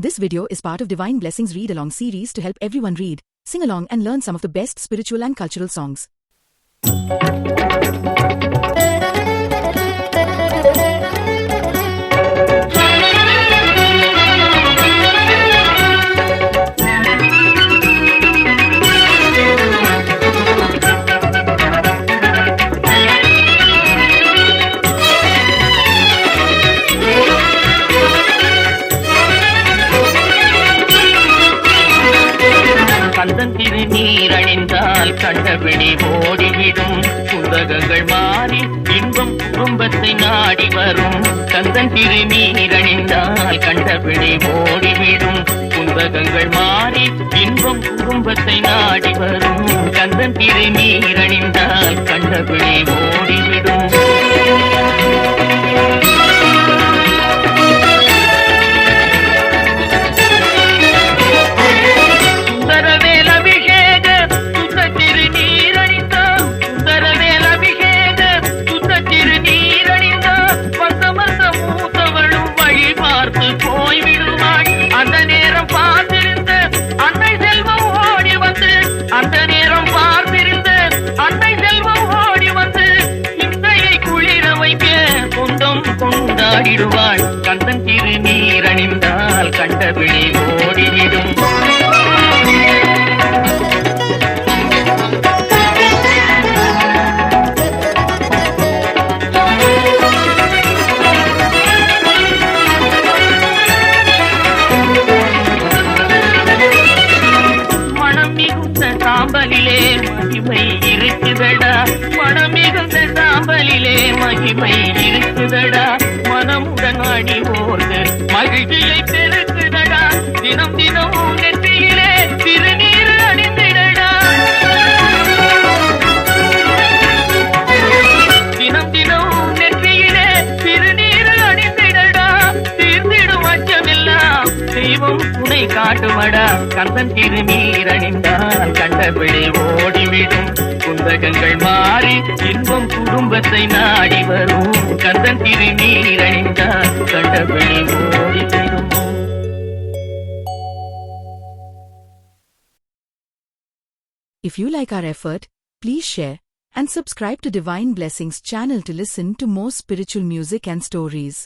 This video is part of Divine Blessings Read Along series to help everyone read, sing along, and learn some of the best spiritual and cultural songs. Kandan திருநீர் அணிந்தால் கண்டபிடி ஓடிவிடும் புந்தகங்கள் மாறி இன்பம் குடும்பத்தை நாடி வரும். கந்தன் திருநீர் அணிந்தால் கண்டபிடி ஓடிவிடும் புந்தகங்கள் மாறி இன்பம் குடும்பத்தை நாடி வரும். கந்தன் திருநீர் அணிந்தால் கண்டபிடி ஓடிவிடும் ஆடிடுவாள் கந்தன் திருநீரணிந்தால் கண்டபிடி ஓடிவிடும். சாம்பலிலே மகிமை இருக்குதடா. மனம் மிகுந்த சாம்பலிலே மகிமை இருக்கு அடி ஓர்ந்து மகிழ்ச்சியை பெருக்குதடா தினம் தினம் தெய்வம் துணை காட்டுமடா கந்தன் திருநீர் அணிந்தால் கண்டபிடி ஓடிவிடும் குந்தகங்கள் மாறி இன்பம் குடும்பத்தை நாடி வரும் கந்தன் திருநீர் அணிந்தால் கண்டபிடி ஓடிவிடும் If you like our effort, please share and subscribe to Divine Blessings channel to listen to more spiritual music and stories.